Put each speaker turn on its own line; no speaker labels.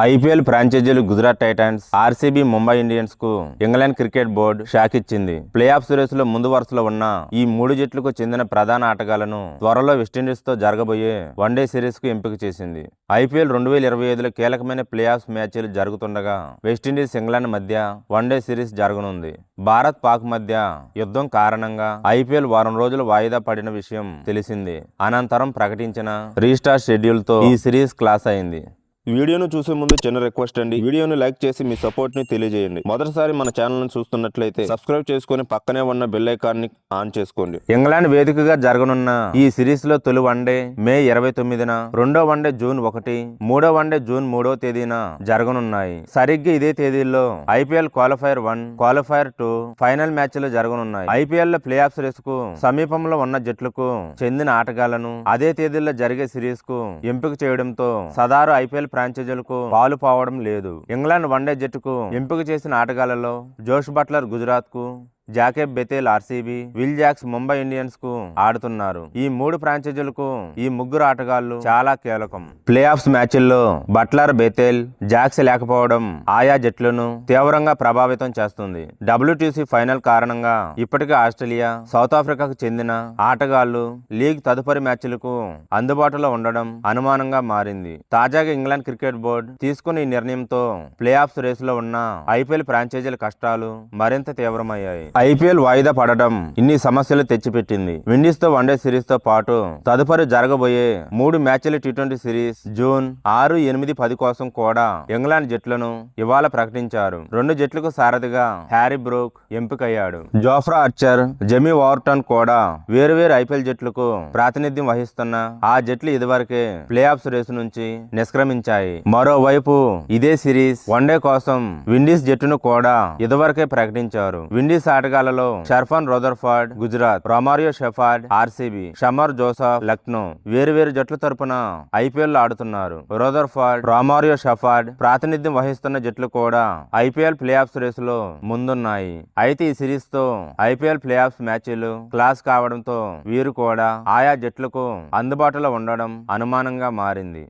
IPL ఫ్రాంచైజీలు Gujarat Titans RCB Mumbai ఇండియన్స్కు England cricket board shock ఇచ్చింది. ప్లే ఆఫ్ సిరీస్లో ముందు వరుసలో ఉన్న ఈ మూడు జట్లకు చెందిన ప్రధాన ఆటగాళ్ళను త్వరలో వెస్టిండీస్తో జరగబోయే వన్డే సిరీస్కు ఎంపిక చేసింది. ఐపీఎల్ రెండు వేల ఇరవై ఐదులో కీలకమైన ప్లే ఆఫ్ మ్యాచ్లు జరుగుతుండగా వెస్టిండీస్ ఇంగ్లాండ్ మధ్య వన్డే సిరీస్ జరగనుంది. భారత్ పాక్ మధ్య యుద్ధం కారణంగా ఐపీఎల్ వారం రోజులు వాయిదా పడిన విషయం తెలిసింది. అనంతరం ప్రకటించిన రీస్టార్ షెడ్యూల్తో ఈ సిరీస్ క్లాస్ అయింది.
వీడియోను చూసే ముందు చిన్న రిక్వెస్ట్ అండి. వీడియోను లైక్ చేసి మీ సపోర్ట్ని తెలియజేయండి. మొదటిసారి మన ఛానల్ చూస్తున్నట్లయితే సబ్స్క్రైబ్ చేసుకుని పక్కనే ఉన్న బెల్ ఐకాన్ని ఆన్ చేసుకోండి.
ఇంగ్లాండ్ వేదికగా జరగనున్న ఈ సిరీస్లో తొలి వన్డే మే ఇరవై తొమ్మిదిన రెండో వన్డే జూన్ ఒకటి మూడో వన్డే జూన్ మూడో తేదీన జరగనున్నాయి. సరిగ్గా ఇదే తేదీల్లో IPL qualifier one qualifier two final మ్యాచ్లు జరగనున్నాయి. ఐపీఎల్లో ప్లే ఆఫ్ సిరీస్కు సమీపంలో ఉన్న జట్లకు చెందిన ఆటగాళ్ళను అదే తేదీల్లో జరిగే సిరీస్కు ఎంపిక చేయడంతో సదారు ఐపీఎల్ ఫ్రాంచైజీలకు పాలు పోవడం లేదు. ఇంగ్లాండ్ వన్డే జట్టుకు ఎంపిక చేసిన ఆటగాళ్ళలో Josh Buttler గుజరాత్కు Jacob Bethell RCB Will Jacks Mumbai ఇండియన్స్కు ఆడుతున్నారు. ఈ మూడు ఫ్రాంచైజీలకు ఈ ముగ్గురు ఆటగాళ్ళు చాలా కీలకం. ప్లే ఆఫ్స్ మ్యాచ్ల్లో బట్లర్ బెతేల్ జాక్స్ లేకపోవడం ఆయా జట్లను తీవ్రంగా ప్రభావితం చేస్తుంది. డబ్ల్యూటీసీ ఫైనల్ కారణంగా ఇప్పటికే ఆస్ట్రేలియా సౌత్ ఆఫ్రికాకు చెందిన ఆటగాళ్ళు లీగ్ తదుపరి మ్యాచ్లకు అందుబాటులో ఉండడం అనుమానంగా మారింది. తాజాగా ఇంగ్లాండ్ క్రికెట్ బోర్డు తీసుకున్న ఈ నిర్ణయంతో ప్లే ఆఫ్స్ రేసులో ఉన్న ఐపీఎల్ ఫ్రాంచైజీల కష్టాలు మరింత తీవ్రమయ్యాయి. ఐపీఎల్ వాయిదా పడడం ఇన్ని సమస్యలు తెచ్చిపెట్టింది. విండీస్తో వన్డే సిరీస్తో పాటు తదుపరి జరగబోయే మూడు మ్యాచ్ల టీ ట్వంటీ సిరీస్ జూన్ ఆరు ఎనిమిది పది కోసం కూడా ఇంగ్లాండ్ జట్లను ఇవాళ ప్రకటించారు. రెండు జట్లకు సారథిగా హ్యారీ బ్రూక్ ఎంపికయ్యాడు. జోఫ్రా ఆర్చర్ జెమీ వార్టన్ కూడా వేరువేరు ఐపీఎల్ జట్లకు ప్రాతినిధ్యం వహిస్తున్న ఆ జట్లు ఇదివరకే ప్లే ఆఫ్స్ రేసు నుంచి నిష్క్రమించాయి. మరోవైపు ఇదే సిరీస్ వన్డే కోసం విండీస్ జట్టును కూడా ఇదివరకే ప్రకటించారు. Windies ఆటగాళ్ళలో Sherfane Rutherford Gujarat Romario Shepherd RCB Shamar Joseph Lucknow వేరువేరు జట్ల తరపున ఐపీఎల్ ఆడుతున్నారు. రోదర్ఫర్డ్ రొమారియో షెఫార్డ్ ప్రాతినిధ్యం వహిస్తున్న జట్లు కూడా ఐపీఎల్ ప్లే ఆఫ్స్ రేసులో ముందున్నాయి. అయితే ఈ సిరీస్తో ఐపీఎల్ ప్లే ఆఫ్స్ మ్యాచ్లు క్లాస్ కావడంతో వీరు కూడా ఆయా జట్లకు అందుబాటులో ఉండడం అనుమానంగా మారింది.